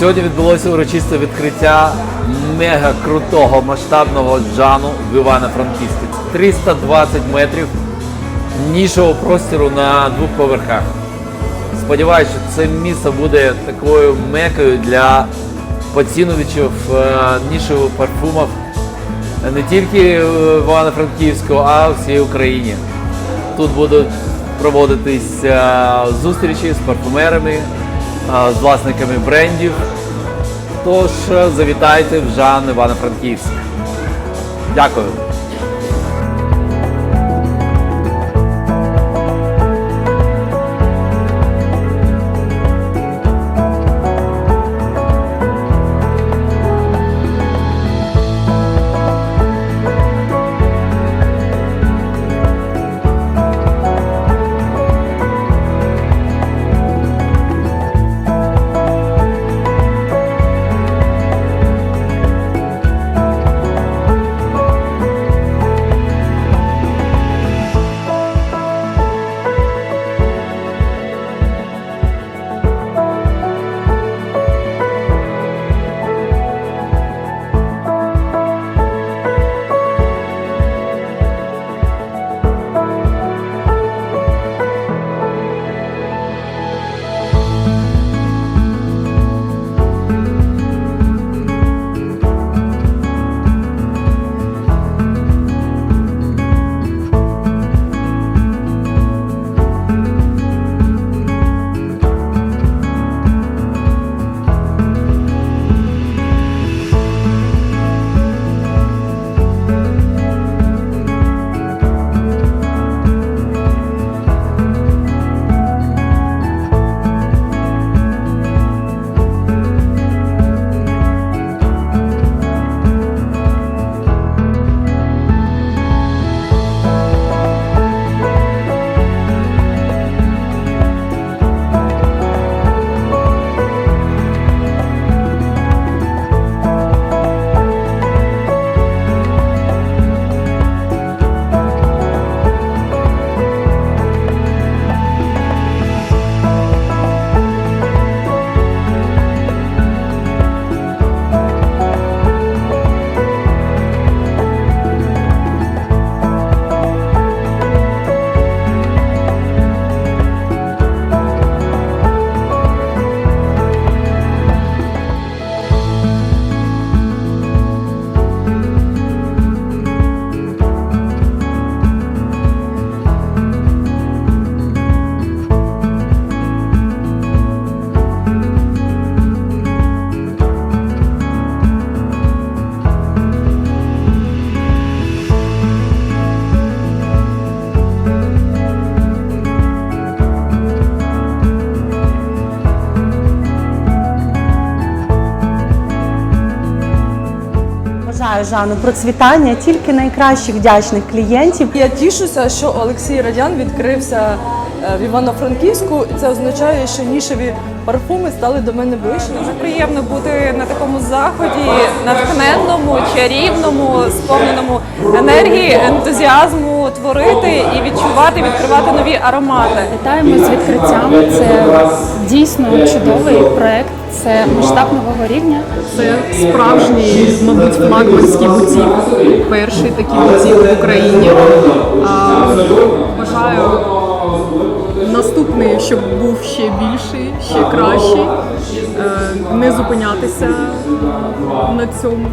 Сьогодні відбулося урочисте відкриття мега крутого масштабного джану в Івано-Франківську. 320 метрів нішого простору на двох поверхах. Сподіваюся, що це місце буде такою мекою для поціновичів е, нішевих парфумів не тільки в Івано-Франківську, а в всій Україні. Тут будуть проводитись е, зустрічі з парфумерами, з власниками брендів. Тож е, завітайте в Жан Івано-Франківськ. Дякую. Бажаю Жану процвітання тільки найкращих вдячних клієнтів. Я тішуся, що Олексій Радян відкрився е, в Івано-Франківську, і це означає, що нішеві парфуми стали до мене ближче. Дуже приємно бути на такому заході, натхненному, чарівному, сповненому енергії, ентузіазму творити і відчувати, відкривати нові аромати. Вітаємо з відкриттям. Це дійсно чудовий проект. Це масштаб нового рівня. Це справжній, мабуть, флагманський бутік, перший такий бутік в Україні. А, бажаю наступний, щоб був ще більший, ще кращий, Е, не зупинятися на цьому.